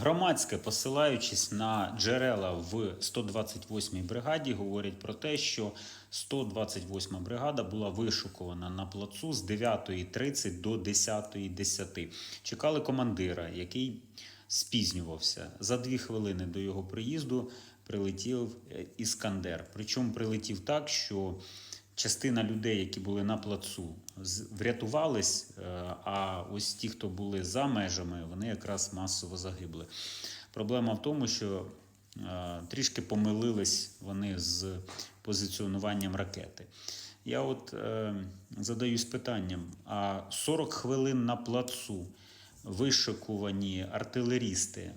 Громадське, посилаючись на джерела в 128-й бригаді, говорять про те, що 128-ма бригада була вишукувана на плацу з 9.30 до 10.10. Чекали командира, який спізнювався. За дві хвилини до його приїзду прилетів е, Іскандер. Причому прилетів так, що частина людей, які були на плацу, врятувались, е, а ось ті, хто були за межами, вони якраз масово загибли. Проблема в тому, що е, трішки помилились вони з позиціонуванням ракети. Я от е, задаюсь питанням: а 40 хвилин на плацу вишикувані артилерісти,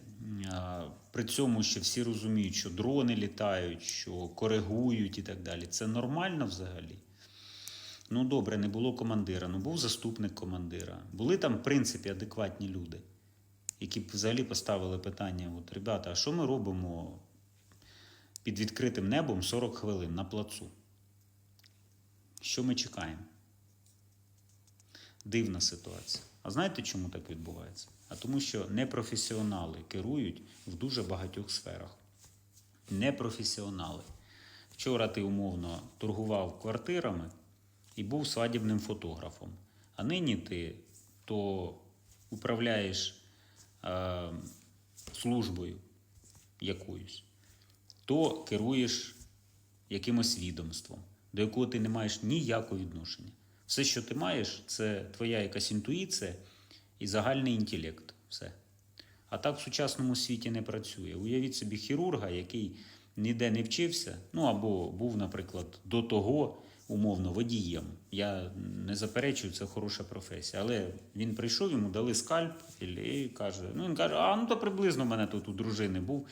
при цьому ще всі розуміють, що дрони літають, що коригують і так далі. Це нормально взагалі? Ну добре, не було командира, ну був заступник командира. Були там, в принципі, адекватні люди, які б взагалі поставили питання: от, ребята, а що ми робимо під відкритим небом 40 хвилин на плацу? Що ми чекаємо? Дивна ситуація. А знаєте, чому так відбувається? А тому, що непрофесіонали керують в дуже багатьох сферах. Непрофесіонали. Вчора ти умовно торгував квартирами і був свадібним фотографом. А нині ти то управляєш е, службою якоюсь, то керуєш якимось відомством, до якого ти не маєш ніякого відношення. Все, що ти маєш, це твоя якась інтуїція і загальний інтелект. Все. А так в сучасному світі не працює. Уявіть собі хірурга, який ніде не вчився, ну або був, наприклад, до того умовно водієм. Я не заперечую, це хороша професія. Але він прийшов, йому дали скальп і каже: ну він каже, а ну то приблизно в мене тут у дружини був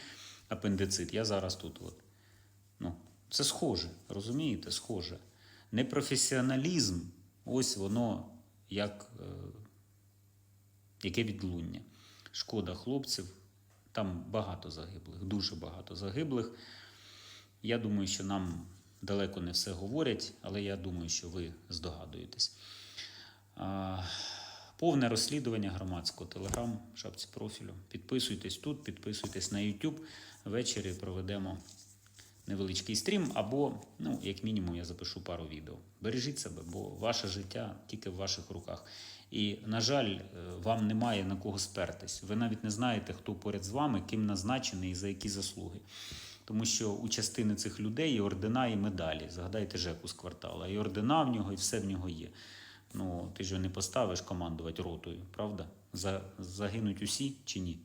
апендицит, я зараз тут. От. Ну, це схоже, розумієте, схоже. Непрофесіоналізм, ось воно як е, яке відлуння. Шкода хлопців, там багато загиблих, дуже багато загиблих. Я думаю, що нам далеко не все говорять, але я думаю, що ви здогадуєтесь. Повне розслідування громадського телеграм, шапці профілю. Підписуйтесь тут, підписуйтесь на YouTube. Ввечері проведемо невеличкий стрім, або, ну, як мінімум, я запишу пару відео. Бережіть себе, бо ваше життя тільки в ваших руках. І, на жаль, е, вам немає на кого спертись. Ви навіть не знаєте, хто поряд з вами, ким назначений і за які заслуги. Тому що у частини цих людей є ордена і медалі. Згадайте Жеку з квартала. І ордена в нього, і все в нього є. Ну, ти ж не поставиш командувати ротою, правда? За, загинуть усі чи ні?